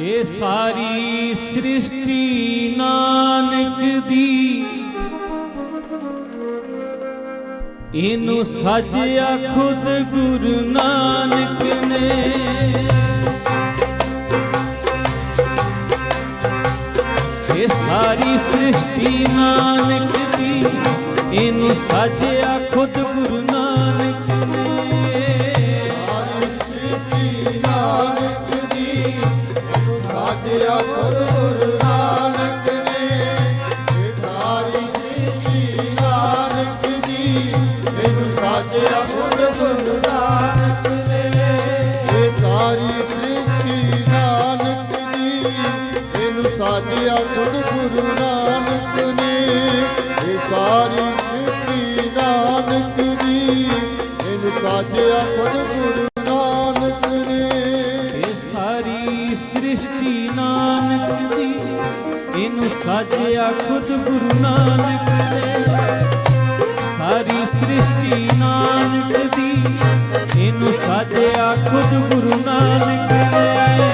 ਇਹ ਸਾਰੀ ਸ੍ਰਿਸ਼ਟੀ ਨਾਨਕ ਦੀ। ਇਹਨੂੰ ਸਾਜਿਆ ਖੁਦ ਗੁਰੂ ਨਾਨਕ ਸਾਜ ਅਪਰ ਗੁਰੂ ਨਾਨਕ ਨੇ ਇਹ ਸਾਰੀ ਸ੍ਰਿਸ਼ਟੀ ਨਾਨਕ ਦੀ, ਇਹਨੂੰ ਸਾਜਿਆ ਖੁਦ ਗੁਰੂ ਨਾਨਕ ਨੇ। ਸਾਰੀ ਸ੍ਰਿਸ਼ਟੀ ਨਾਨਕ ਦੀ, ਇਹਨੂੰ ਸਾਜਿਆ ਖੁਦ ਗੁਰੂ ਨਾਨਕ ਨੇ।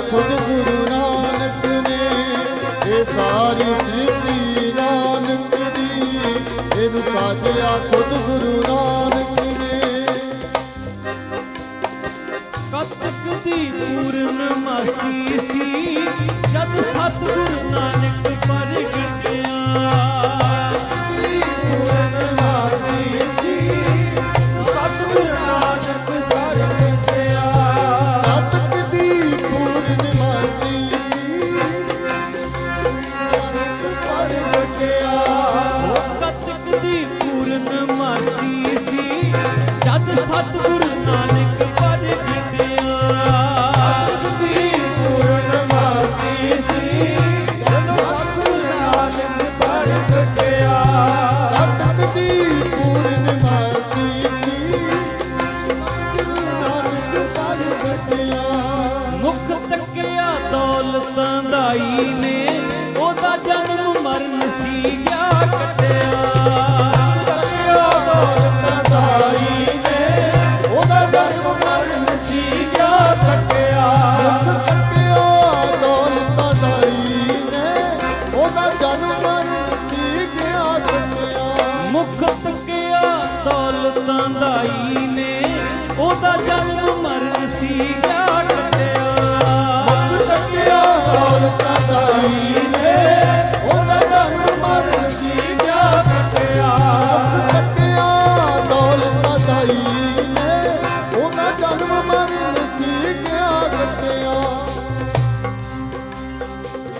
ਖੁਦ ਗੁਰੂ ਨਾਨਕ ਨੇ ਇਹ ਸਾਰੀ ਸਿੱਧੀ ਨਾਨਕ ਦੀ ਇਹਨੂੰ ਸਾਜਿਆ ਮਰਨ ਸੀ ਗਿਆ ਕੱਟਿਆ। ਮੁਖ ਤੱਕਿਆ ਦੌਲਤਾਂ ਦਾਈ ਨੇ ਉਹਦਾ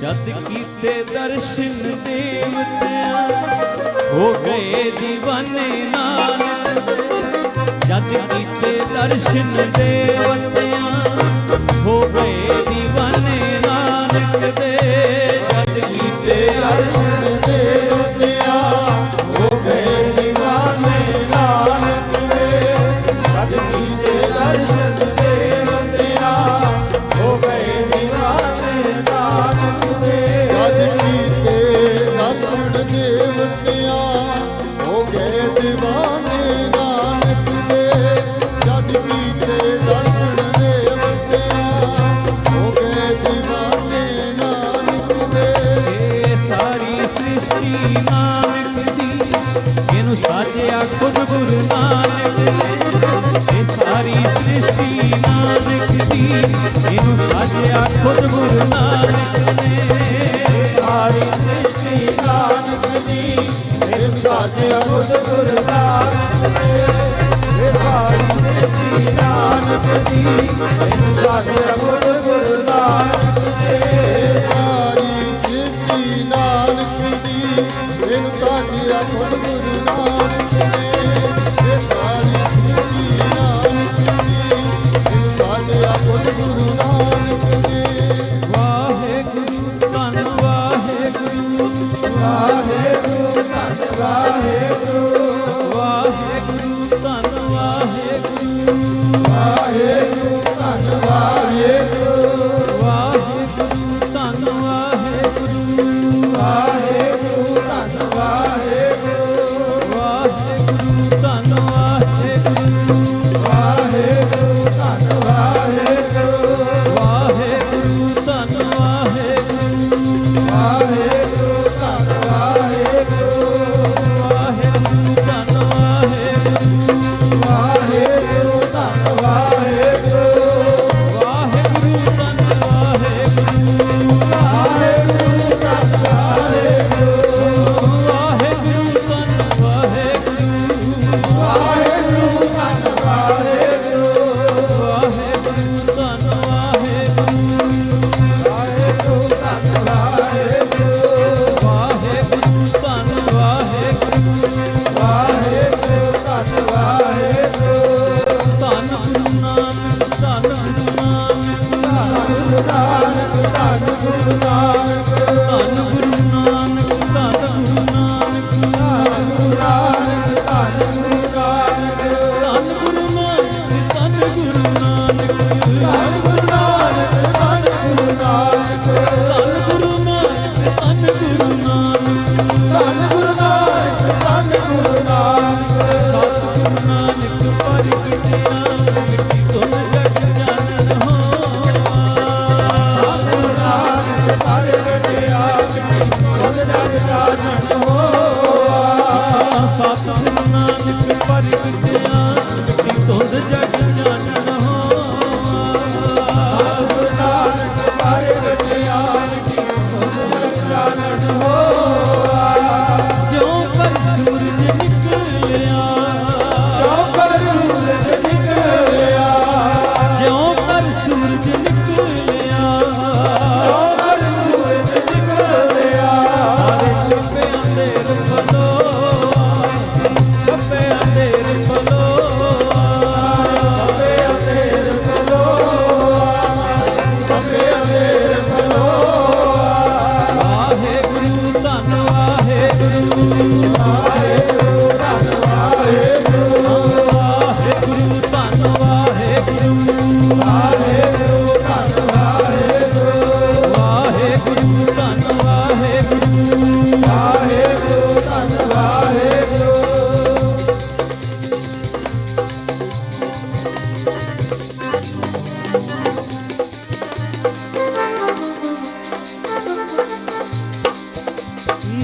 ਜਦ ਕੀਤੇ ਦਰਸ਼ਨ ਦੇਵਤਿਆਂ, ਹੋ ਗਏ دیਵਾਨੇ ਨਾਨਕ। ਜਦ ਕੀਤੇ ਦਰਸ਼ਨ ਦੇਵਤਿਆਂ, ਹੋ ਗਏ دیਵਾਨੇ Thank you.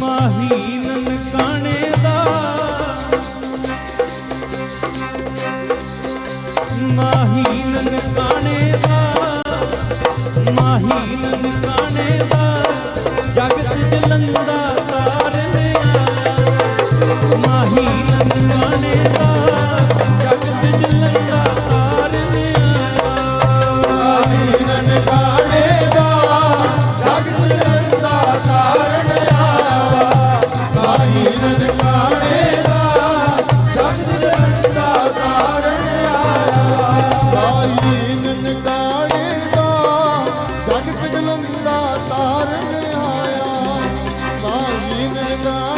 ਮਾਹੀ ਨਨਕਾਣੇ ਦਾ। ਮਾਹੀ ਨਨਕਾਣੇ ਦਾ। ਮਾਹੀ ਨਨ રે આયા ભાગીને ગા